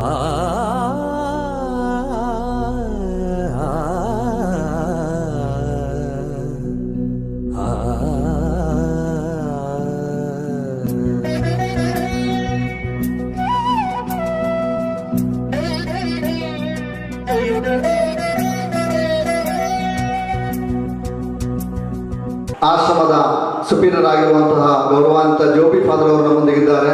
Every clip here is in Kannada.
ആ ആശ്രമത ಆಶ್ರಮದ ಸುಪೀರಿಯರಾಗಿರುವಂತಹ ಗೌರವಾನ್ವಿತ ಜೋಬಿ ಫಾದರ್ ಅವರು ನಮ್ಮೊಂದಿಗಿದ್ದಾರೆ.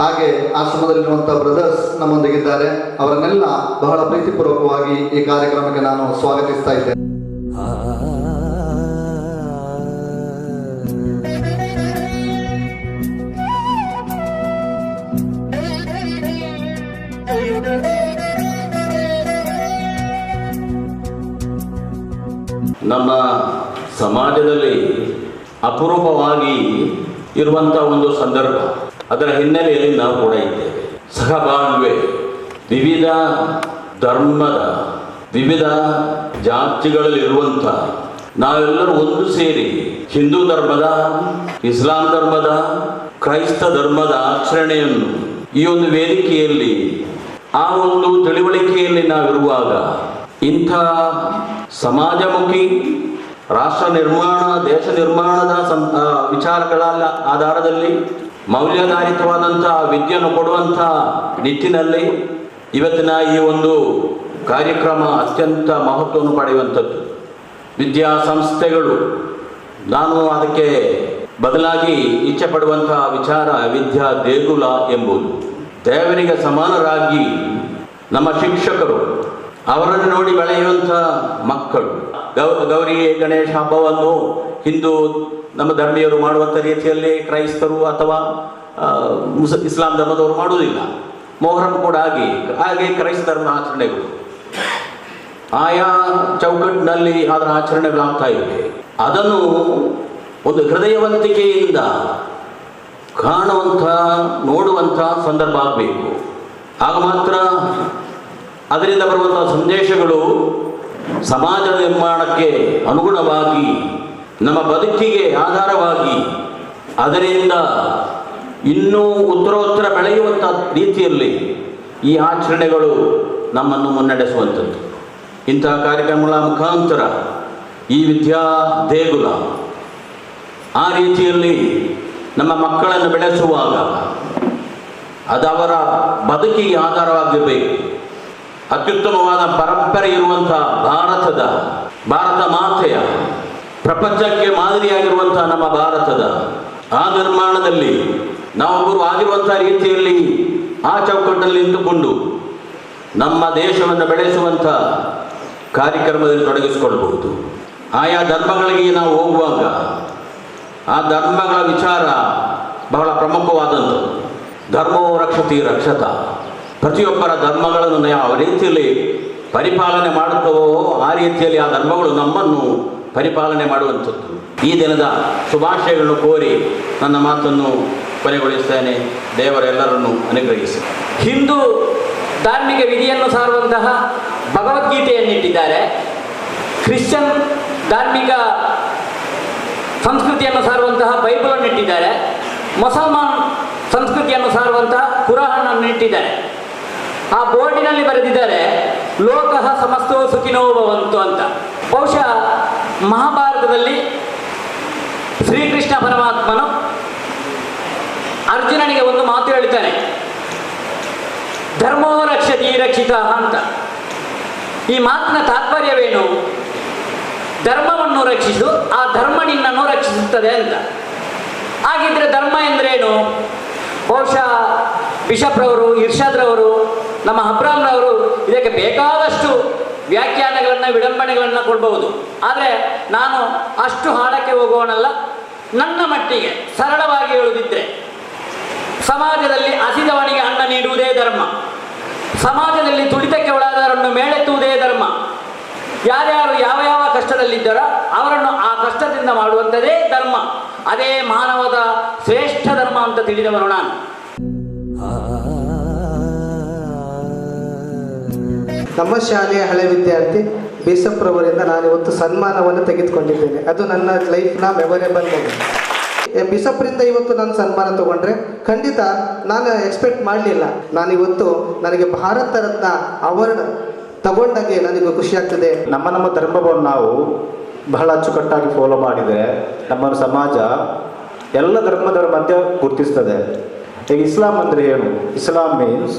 ಹಾಗೆ ಆಶ್ರಮದಲ್ಲಿರುವಂತಹ ಬ್ರದರ್ಸ್ ನಮ್ಮೊಂದಿಗಿದ್ದಾರೆ. ಅವರನ್ನೆಲ್ಲ ಬಹಳ ಪ್ರೀತಿಪೂರ್ವಕವಾಗಿ ಈ ಕಾರ್ಯಕ್ರಮಕ್ಕೆ ನಾನು ಸ್ವಾಗತಿಸ್ತಾ ಇದ್ದೇನೆ. ನಮ್ಮ ಸಮಾಜದಲ್ಲಿ ಅಪರೂಪವಾಗಿ ಇರುವಂಥ ಒಂದು ಸಂದರ್ಭ. ಅದರ ಹಿನ್ನೆಲೆಯಲ್ಲಿ ನಾವು ಕೂಡ ಇದ್ದೇವೆ. ಸಹಬಾಳ್ವೆ ವಿವಿಧ ಧರ್ಮದ, ವಿವಿಧ ಜಾತಿಗಳಲ್ಲಿರುವಂಥ ನಾವೆಲ್ಲರೂ ಒಂದು ಸೇರಿ ಹಿಂದೂ ಧರ್ಮದ, ಇಸ್ಲಾಂ ಧರ್ಮದ, ಕ್ರೈಸ್ತ ಧರ್ಮದ ಆಚರಣೆಯನ್ನು ಈ ಒಂದು ವೇದಿಕೆಯಲ್ಲಿ, ಆ ಒಂದು ತಿಳುವಳಿಕೆಯಲ್ಲಿ ನಾವಿರುವಾಗ ಇಂಥ ಸಮಾಜಮುಖಿ ರಾಷ್ಟ್ರ ನಿರ್ಮಾಣ, ದೇಶ ನಿರ್ಮಾಣದ ಸಂ ವಿಚಾರಗಳ ಆಧಾರದಲ್ಲಿ ಮೌಲ್ಯಾಧಾರಿತವಾದಂಥ ವಿದ್ಯೆಯನ್ನು ಕೊಡುವಂಥ ನಿಟ್ಟಿನಲ್ಲಿ ಇವತ್ತಿನ ಈ ಒಂದು ಕಾರ್ಯಕ್ರಮ ಅತ್ಯಂತ ಮಹತ್ವವನ್ನು ಪಡೆಯುವಂಥದ್ದು. ವಿದ್ಯಾಸಂಸ್ಥೆಗಳು ನಾನು ಅದಕ್ಕೆ ಬದಲಾಗಿ ಇಚ್ಛೆ ಪಡುವಂತಹ ವಿಚಾರ ವಿದ್ಯಾ ದೇಗುಲ ಎಂಬುದು. ದೇವರಿಗೆ ಸಮಾನರಾಗಿ ನಮ್ಮ ಶಿಕ್ಷಕರು, ಅವರನ್ನು ನೋಡಿ ಬೆಳೆಯುವಂಥ ಮಕ್ಕಳು ಗೌ ಗೌರಿ ಗಣೇಶ ಹಬ್ಬವನ್ನು ಹಿಂದೂ ನಮ್ಮ ಧರ್ಮೀಯರು ಮಾಡುವಂಥ ರೀತಿಯಲ್ಲಿ ಕ್ರೈಸ್ತರು ಅಥವಾ ಮುಸ್, ಇಸ್ಲಾಂ ಧರ್ಮದವರು ಮಾಡುವುದಿಲ್ಲ. ಮೊಹರಂ ಕೂಡ ಹಾಗೆ ಹಾಗೆ ಕ್ರೈಸ್ತ ಧರ್ಮ ಆಚರಣೆಗಳು. ಆಯಾ ಚೌಕಟ್ಟಿನಲ್ಲಿ ಅದರ ಆಚರಣೆಗಳಾಗ್ತಾ ಇವೆ. ಅದನ್ನು ಒಂದು ಹೃದಯವಂತಿಕೆಯಿಂದ ಕಾಣುವಂಥ ನೋಡುವಂಥ ಸಂದರ್ಭ ಆಗಬೇಕು. ಆಗ ಮಾತ್ರ ಅದರಿಂದ ಬರುವಂಥ ಸಂದೇಶಗಳು ಸಮಾಜ ನಿರ್ಮಾಣಕ್ಕೆ ಅನುಗುಣವಾಗಿ, ನಮ್ಮ ಬದುಕಿಗೆ ಆಧಾರವಾಗಿ, ಅದರಿಂದ ಇನ್ನೂ ಉತ್ತರೋತ್ತರ ಬೆಳೆಯುವಂಥ ರೀತಿಯಲ್ಲಿ ಈ ಆಚರಣೆಗಳು ನಮ್ಮನ್ನು ಮುನ್ನಡೆಸುವಂಥದ್ದು. ಇಂತಹ ಕಾರ್ಯಕ್ರಮಗಳ ಮುಖಾಂತರ ಈ ವಿದ್ಯಾ ದೇಗುಲ ಆ ರೀತಿಯಲ್ಲಿ ನಮ್ಮ ಮಕ್ಕಳನ್ನು ಬೆಳೆಸುವಾಗ ಅದು ಅವರ ಬದುಕಿಗೆ ಆಧಾರವಾಗಿರಬೇಕು. ಅತ್ಯುತ್ತಮವಾದ ಪರಂಪರೆ ಇರುವಂತಹ ಭಾರತದ, ಭಾರತ ಮಾತೆಯ, ಪ್ರಪಂಚಕ್ಕೆ ಮಾದರಿಯಾಗಿರುವಂತಹ ನಮ್ಮ ಭಾರತದ ಆ ನಿರ್ಮಾಣದಲ್ಲಿ ನಾವೊಬ್ಬರು ಆಗಿರುವಂತಹ ರೀತಿಯಲ್ಲಿ ಆ ಚೌಕಟ್ಟಲ್ಲಿ ನಿಂತುಕೊಂಡು ನಮ್ಮ ದೇಶವನ್ನು ಬೆಳೆಸುವಂಥ ಕಾರ್ಯಕ್ರಮದಲ್ಲಿ ತೊಡಗಿಸಿಕೊಳ್ಳಬಹುದು. ಆಯಾ ಧರ್ಮಗಳಿಗೆ ನಾವು ಹೋಗುವಾಗ ಆ ಧರ್ಮಗಳ ವಿಚಾರ ಬಹಳ ಪ್ರಮುಖವಾದಂಥದ್ದು. ಧರ್ಮೋ ರಕ್ಷತಿ ರಕ್ಷತ. ಪ್ರತಿಯೊಬ್ಬರ ಧರ್ಮಗಳನ್ನು ಯಾವ ರೀತಿಯಲ್ಲಿ ಪರಿಪಾಲನೆ ಮಾಡುತ್ತವೋ ಆ ರೀತಿಯಲ್ಲಿ ಆ ಧರ್ಮಗಳು ನಮ್ಮನ್ನು ಪರಿಪಾಲನೆ ಮಾಡುವಂಥದ್ದು. ಈ ದಿನದ ಶುಭಾಶಯಗಳನ್ನು ಕೋರಿ ನನ್ನ ಮಾತನ್ನು ಕೊನೆಗೊಳಿಸ್ತೇನೆ ದೇವರೆಲ್ಲರನ್ನು ಅನುಗ್ರಹಿಸಿ. ಹಿಂದೂ ಧಾರ್ಮಿಕ ವಿಧಿಯನ್ನು ಸಾರುವಂತಹ ಭಗವದ್ಗೀತೆಯನ್ನಿಟ್ಟಿದ್ದಾರೆ. ಕ್ರಿಶ್ಚಿಯನ್ ಧಾರ್ಮಿಕ ಸಂಸ್ಕೃತಿಯನ್ನು ಸಾರುವಂತಹ ಬೈಬಲನ್ನು ಇಟ್ಟಿದ್ದಾರೆ ಮುಸಲ್ಮಾನ್ ಸಂಸ್ಕೃತಿಯನ್ನು ಸಾರುವಂತಹ ಕುರಾನನ್ನು ಇಟ್ಟಿದ್ದಾರೆ ಆ ಬೋರ್ಡಿನಲ್ಲಿ ಬರೆದಿದ್ದಾರೆ, ಲೋಕಃ ಸಮಸ್ತೋ ಸುಖಿನೋ ಭವಂತು ಅಂತ. ಬಹುಶಃ ಮಹಾಭಾರತದಲ್ಲಿ ಶ್ರೀಕೃಷ್ಣ ಪರಮಾತ್ಮನು ಅರ್ಜುನನಿಗೆ ಒಂದು ಮಾತು ಹೇಳ್ತಾನೆ ಧರ್ಮೋ ರಕ್ಷತಿ ರಕ್ಷಿತ ಅಂತ. ಈ ಮಾತಿನ ತಾತ್ಪರ್ಯವೇನು? ಧರ್ಮವನ್ನು ರಕ್ಷಿಸು, ಆ ಧರ್ಮ ನಿನ್ನನ್ನು ರಕ್ಷಿಸುತ್ತದೆ ಅಂತ. ಹಾಗಿದ್ರೆ ಧರ್ಮ ಎಂದ್ರೇನು? ಬಹುಶಃ ಬಿಷಪ್ರವರು ಇರ್ಷಾದ್ರವರು ನಮ್ಮ ಅಬ್ರಾಮ್ರವರು ಇದಕ್ಕೆ ಬೇಕಾದಷ್ಟು ವ್ಯಾಖ್ಯಾನಗಳನ್ನು ವಿಡಂಬನೆಗಳನ್ನು ಕೊಡಬಹುದು. ಆದರೆ ನಾನು ಅಷ್ಟು ಹಾಡಕ್ಕೆ ಹೋಗೋಣಲ್ಲ ನನ್ನ ಮಟ್ಟಿಗೆ ಸರಳವಾಗಿ ಹೇಳುದಿದ್ರೆ, ಸಮಾಜದಲ್ಲಿ ಹಸಿದವನಿಗೆ ಅನ್ನ ನೀಡುವುದೇ ಧರ್ಮ. ಸಮಾಜದಲ್ಲಿ ತುಡಿತಕ್ಕೆ ಒಳಗಾದವರನ್ನು ಮೇಳೆತ್ತುವುದೇ ಧರ್ಮ. ಯಾರ್ಯಾರು ಯಾವ ಯಾವ ಕಷ್ಟದಲ್ಲಿದ್ದಾರೋ ಅವರನ್ನು ಆ ಕಷ್ಟದಿಂದ ಮಾಡುವಂಥದೇ ಧರ್ಮ. ಅದೇ ಮಾನವದ ಶ್ರೇಷ್ಠ ಧರ್ಮ ಅಂತ ತಿಳಿದವರು ನಾನು. ನಮ್ಮ ಶಾಲೆಯ ಹಳೆ ವಿದ್ಯಾರ್ಥಿ ಬೇಸಪ್ರವರಿಂದ ನಾನು ಇವತ್ತು ಸನ್ಮಾನವನ್ನು ತೆಗೆದುಕೊಂಡಿದ್ದೇನೆ. ಅದು ನನ್ನ ಲೈಫ್ನ ಮೆಮೊರೇಬಲ್ ಮೂಮೆಂಟ್ ಬಿಸಪ್ರಿಂದ ಇವತ್ತು ನಾನು ಸನ್ಮಾನ ತಗೊಂಡ್ರೆ ಖಂಡಿತ ನಾನು ಎಕ್ಸ್ಪೆಕ್ಟ್ ಮಾಡಲಿಲ್ಲ. ನಾನು ಇವತ್ತು ನನಗೆ ಭಾರತ ರತ್ನ ಅವಾರ್ಡ್ ತಗೊಂಡಾಗೆ ನನಗೆ ಖುಷಿ ಆಗ್ತದೆ. ನಮ್ಮ ನಮ್ಮ ಧರ್ಮವನ್ನು ನಾವು ಬಹಳ ಅಚ್ಚುಕಟ್ಟಾಗಿ ಫಾಲೋ ಮಾಡಿದರೆ ನಮ್ಮ ಸಮಾಜ ಎಲ್ಲ ಧರ್ಮದವರ ಮಧ್ಯೆ ಗುರುತಿಸ್ತದೆ. ಈಗ ಇಸ್ಲಾಂ ಅಂದರೆ ಏನು Islam means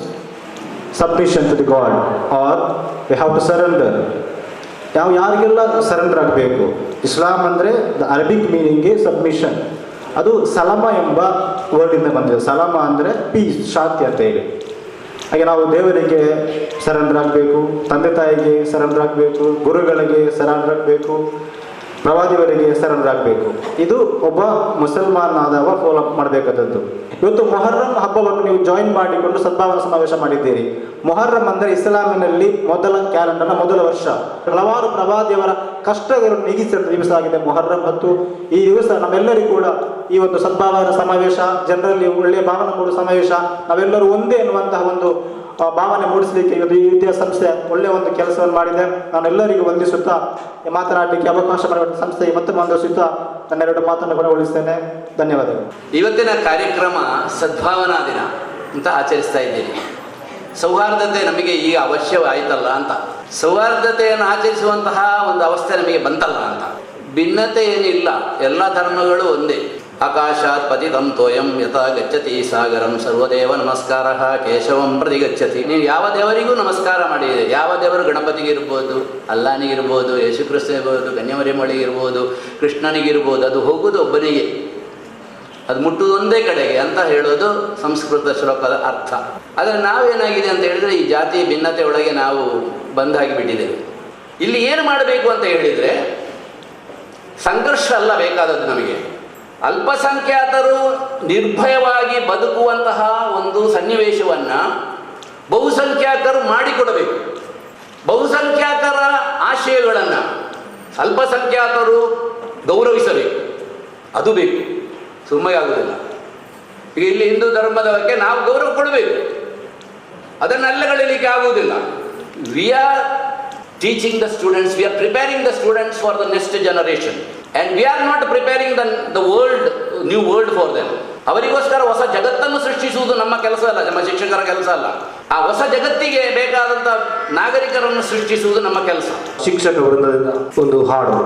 submission to the God or we have to surrender ಯಾವ ಯಾರಿಗೆಲ್ಲ ಸರೆಂಡರ್ ಆಗಬೇಕು? ಇಸ್ಲಾಂ ಅಂದರೆ ದ ಅರಬಿಕ್ ಮೀನಿಂಗ್ಗೆ ಸಬ್ಮಿಷನ್ ಅದು ಸಲಾಮ ಎಂಬ ವರ್ಡಿಂದ ಬಂದಿದೆ. ಸಲಾಮ ಅಂದರೆ ಪೀಸ್ ಶಾಂತಿ ಅಂತ ಹೇಳಿ. ಹಾಗೆ ನಾವು ದೇವರಿಗೆ ಸರೆಂಡರ್ ಆಗಬೇಕು, ತಂದೆ ತಾಯಿಗೆ ಸರೆಂಡರ್ ಆಗಬೇಕು, ಗುರುಗಳಿಗೆ ಸರೆಂಡರ್ ಆಗಬೇಕು, ಪ್ರವಾದಿಯವರಿಗೆ ಸರೆಂಡರ್ ಆಗಬೇಕು. ಇದು ಒಬ್ಬ ಮುಸಲ್ಮಾನ್ ಆದವ ಫಾಲೋ ಮಾಡಬೇಕಾದದ್ದು. ಇವತ್ತು ಮೊಹರ್ರಂ ಹಬ್ಬವನ್ನು ನೀವು ಜಾಯಿನ್ ಮಾಡಿಕೊಂಡು ಸದ್ಭಾವನಾ ಸಮಾವೇಶ ಮಾಡಿದ್ದೀರಿ. ಮೊಹರ್ರಂ ಅಂದರೆ ಇಸ್ಲಾಮಿನಲ್ಲಿ ಮೊದಲ ಕ್ಯಾಲೆಂಡರ್ನ ಮೊದಲ ವರ್ಷ. ಹಲವಾರು ಪ್ರವಾದಿಯವರ ಕಷ್ಟಗಳನ್ನು ನೀಗಿಸಿದ ದಿವಸ ಆಗಿದೆ ಮೊಹರ್ರಂ ಮತ್ತು ಈ ದಿವಸ ನಮ್ಮೆಲ್ಲರಿಗೂ ಕೂಡ ಈ ಒಂದು ಸದ್ಭಾವನಾ ಸಮಾವೇಶ, ಜನರಲ್ಲಿ ಒಳ್ಳೆಯ ಭಾವನೆ ಕೊಡುವ ಸಮಾವೇಶ, ನಾವೆಲ್ಲರೂ ಒಂದೇ ಎನ್ನುವಂತಹ ಒಂದು ಭಾವನೆ ಮೂಡಿಸಲಿಕ್ಕೆ ಇವತ್ತು ಈ ವಿದ್ಯಾಸಂಸ್ಥೆ ಒಳ್ಳೆಯ ಒಂದು ಕೆಲಸವನ್ನು ಮಾಡಿದೆ. ನಾನು ಎಲ್ಲರಿಗೂ ವಂದಿಸುತ್ತಾ ಮಾತನಾಡಲಿಕ್ಕೆ ಅವಕಾಶ ಮಾಡಿದ ಸಂಸ್ಥೆಗೆ ಮತ್ತೆ ವಂದಿಸುತ್ತಾ ನನ್ನೆರಡು ಮಾತನ್ನು ಕೊನೆಗೊಳಿಸ್ತೇನೆ ಧನ್ಯವಾದಗಳು. ಇವತ್ತಿನ ಕಾರ್ಯಕ್ರಮ ಸದ್ಭಾವನಾ ದಿನ ಅಂತ ಆಚರಿಸ್ತಾ ಇದ್ದೀನಿ ಸೌಹಾರ್ದತೆ ನಮಗೆ ಈಗ ಅವಶ್ಯವಾಯಿತಲ್ಲ ಅಂತ. ಸೌಹಾರ್ದತೆಯನ್ನು ಆಚರಿಸುವಂತಹ ಒಂದು ಅವಸ್ಥೆ ನಮಗೆ ಬಂತಲ್ಲ ಅಂತ. ಭಿನ್ನತೆ ಏನಿಲ್ಲ ಎಲ್ಲ ಧರ್ಮಗಳು ಒಂದೇ. ಆಕಾಶಾತ್ ಪತಿತಂ ತೋಯಂ ಯಥಾ ಗಚ್ಚತಿ ಸಾಗರಂ ಸರ್ವದೇವ ನಮಸ್ಕಾರ ಕೇಶವಂ ಪ್ರತಿ ಗಚ್ಚತಿ ನೀವು ಯಾವ ದೇವರಿಗೂ ನಮಸ್ಕಾರ ಮಾಡಿದೆ? ಯಾವ ದೇವರು ಗಣಪತಿಗಿರ್ಬೋದು, ಅಲ್ಲಾನಿಗಿರ್ಬೋದು ಯೇಸು ಕ್ರಿಸ್ತ ಇರ್ಬೋದು ಕನ್ಯಾಮರಿಮಳಿಗಿರ್ಬೋದು ಕೃಷ್ಣನಿಗಿರ್ಬೋದು, ಅದು ಹೋಗುವುದು ಒಬ್ಬನಿಗೆ. ಅದು ಮುಟ್ಟುವುದೊಂದೇ ಕಡೆಗೆ ಅಂತ ಹೇಳೋದು ಸಂಸ್ಕೃತ ಶ್ಲೋಕದ ಅರ್ಥ. ಆದರೆ ನಾವೇನಾಗಿದೆ ಅಂತ ಹೇಳಿದರೆ ಈ ಜಾತಿ ಭಿನ್ನತೆ ಒಳಗೆ ನಾವು ಬಂದಾಗಿ ಬಿಟ್ಟಿದ್ದೇವೆ ಇಲ್ಲಿ ಏನು ಮಾಡಬೇಕು ಅಂತ ಹೇಳಿದರೆ ಸಂಘರ್ಷ ಅಲ್ಲ ಬೇಕಾದದ್ದು ನಮಗೆ. ಅಲ್ಪಸಂಖ್ಯಾತರು ನಿರ್ಭಯವಾಗಿ ಬದುಕುವಂತಹ ಒಂದು ಸನ್ನಿವೇಶವನ್ನು ಬಹುಸಂಖ್ಯಾತರು ಮಾಡಿಕೊಡಬೇಕು. ಬಹುಸಂಖ್ಯಾತರ ಆಶಯಗಳನ್ನು ಅಲ್ಪಸಂಖ್ಯಾತರು ಗೌರವಿಸಬೇಕು. ಅದು ಬೇಕು. ಸುಮ್ಮನೆ ಆಗುವುದಿಲ್ಲ. ಈಗ ಇಲ್ಲಿ ಹಿಂದೂ ಧರ್ಮದ ಬಗ್ಗೆ ನಾವು ಗೌರವ ಕೊಡಬೇಕು. ಅದನ್ನು ಅಲ್ಲಗಳಿಲಿಕ್ಕೆ ಆಗುವುದಿಲ್ಲ. We are teaching the students we are preparing the students for the next generation and we are not preparing the the world new world for them ಅವರಿಗೋಸ್ಕರ ಹೊಸ ಜಗತ್ತನ್ನು ಸೃಷ್ಟಿಸುವುದು ನಮ್ಮ ಕೆಲಸ ಅಲ್ಲ, ನಮ್ಮ ಶಿಕ್ಷಕರ ಕೆಲಸ ಅಲ್ಲ. ಆ ಹೊಸ ಜಗತ್ತಿಗೆ ಬೇಕಾದಂಥ ನಾಗರಿಕರನ್ನು ಸೃಷ್ಟಿಸುವುದು ನಮ್ಮ ಕೆಲಸ. ಶಿಕ್ಷಕ ವೃಂದದಿಂದ ಒಂದು ಹಾಡು.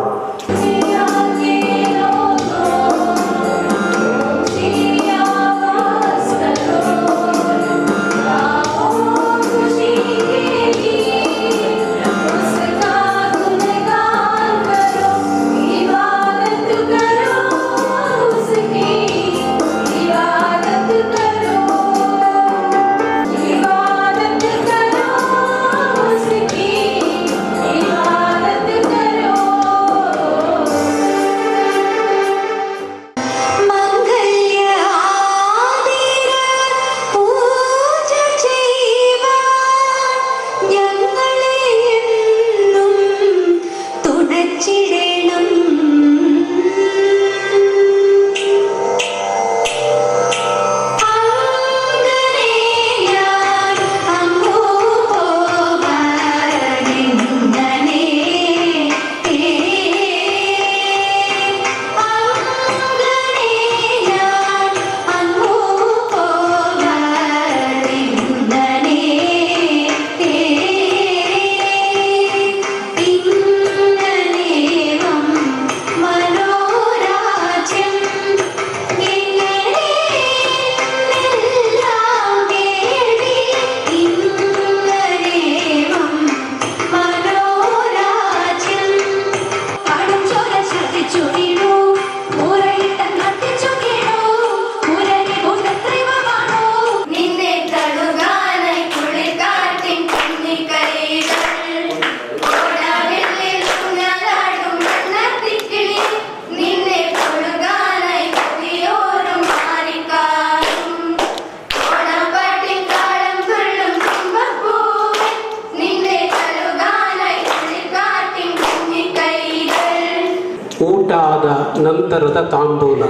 ನಂತರದ ತಾಂಬೂಲ.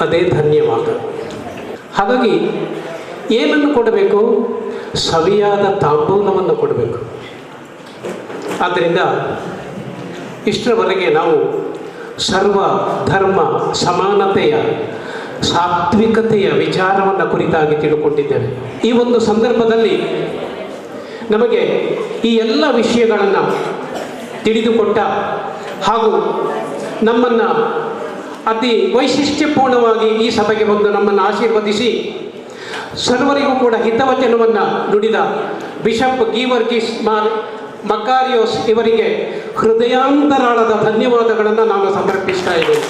ಅದೇ ಧನ್ಯವಾದ. ಹಾಗಾಗಿ ಏನನ್ನು ಕೊಡಬೇಕು? ಸವಿಯಾದ ತಾಂಬೂಲವನ್ನು ಕೊಡಬೇಕು. ಆದ್ದರಿಂದ ಇಷ್ಟರವರೆಗೆ ನಾವು ಸರ್ವ ಧರ್ಮ, ಸಮಾನತೆಯ, ಸಾತ್ವಿಕತೆಯ ವಿಚಾರವನ್ನು ಕುರಿತಾಗಿ ತಿಳ್ಕೊಂಡಿದ್ದೇವೆ. ಈ ಒಂದು ಸಂದರ್ಭದಲ್ಲಿ ನಮಗೆ ಈ ಎಲ್ಲ ವಿಷಯಗಳನ್ನು ತಿಳಿದುಕೊಟ್ಟ ಹಾಗೂ ನಮ್ಮನ್ನು ಅತಿ ವೈಶಿಷ್ಟ್ಯಪೂರ್ಣವಾಗಿ ಈ ಸಭೆಗೆ ಬಂದು ನಮ್ಮನ್ನು ಆಶೀರ್ವದಿಸಿ ಸರ್ವರಿಗೂ ಕೂಡ ಹಿತವಚನವನ್ನು ದುಡಿದ ಬಿಷಪ್ ಗೀವರ್ಗೀಸ್ ಮಾರ್ ಮಕಾರಿಯೋಸ್ ಇವರಿಗೆ ಹೃದಯಾಂತರಾಳದ ಧನ್ಯವಾದಗಳನ್ನು ನಾನು ಸಮರ್ಪಿಸ್ತಾ ಇದ್ದೇನೆ.